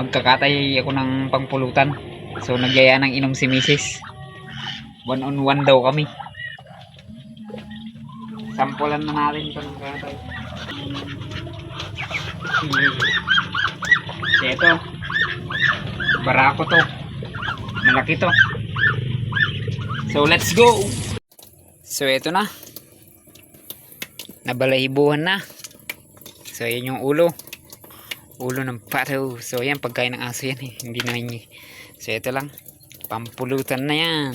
magkakatay ako ng pangpulutan. So nagyaya ng inom si Mrs. One on one daw kami. Sampulan na natin ito ng katay. So ito. Barako to. Malaki to. So let's go! So ito na. Nabalahibuhan na. So yan yung ulo. Ulo ng pato. So yan pagkain ng aso yan eh. Hindi na hingi. So ito lang. Pampulutan na yan.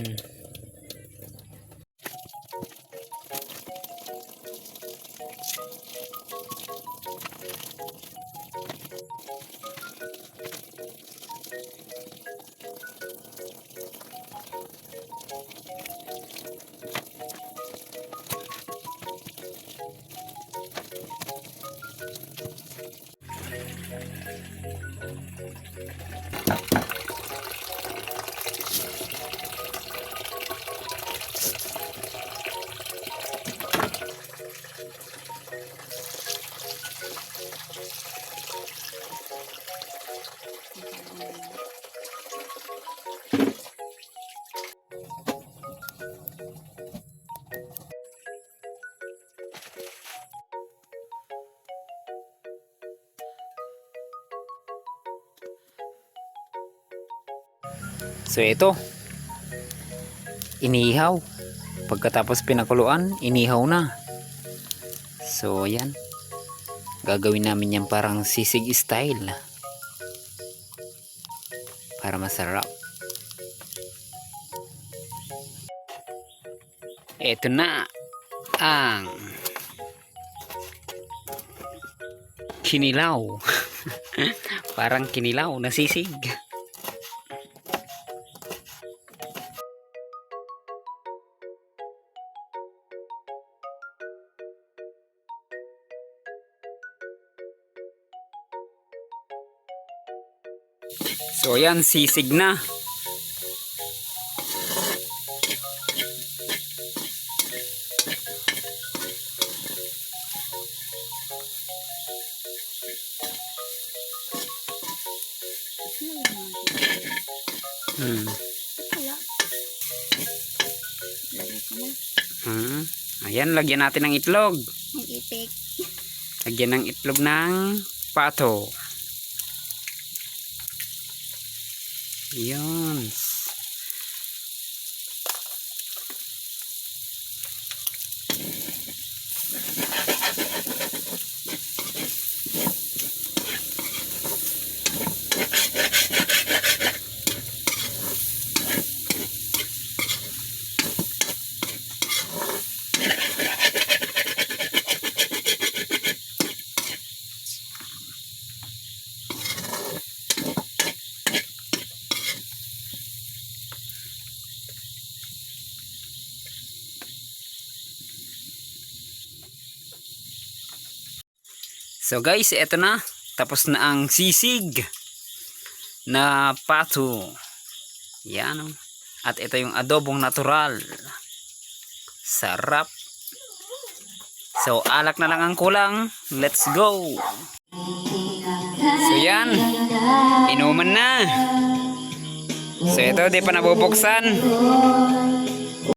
So ito. Inihaw. Pagkatapos pinakuluan, inihaw na. So yan. Gagawin namin yan parang sisig style. Para masarap. Ito na ang kinilaw. parang kinilaw na sisig. So yan, sisig na. Hmm. Hmm. Ayan, lagyan natin ng itlog. Ang ipik. Lagyan ng itlog ng pato. Yan. So guys, eto na. Tapos na ang sisig na pato. Yan oh. At ito yung adobong natural. Sarap. So alak na lang ang kulang. Let's go. So yan. Inuman na. So ito, di pa nabubuksan.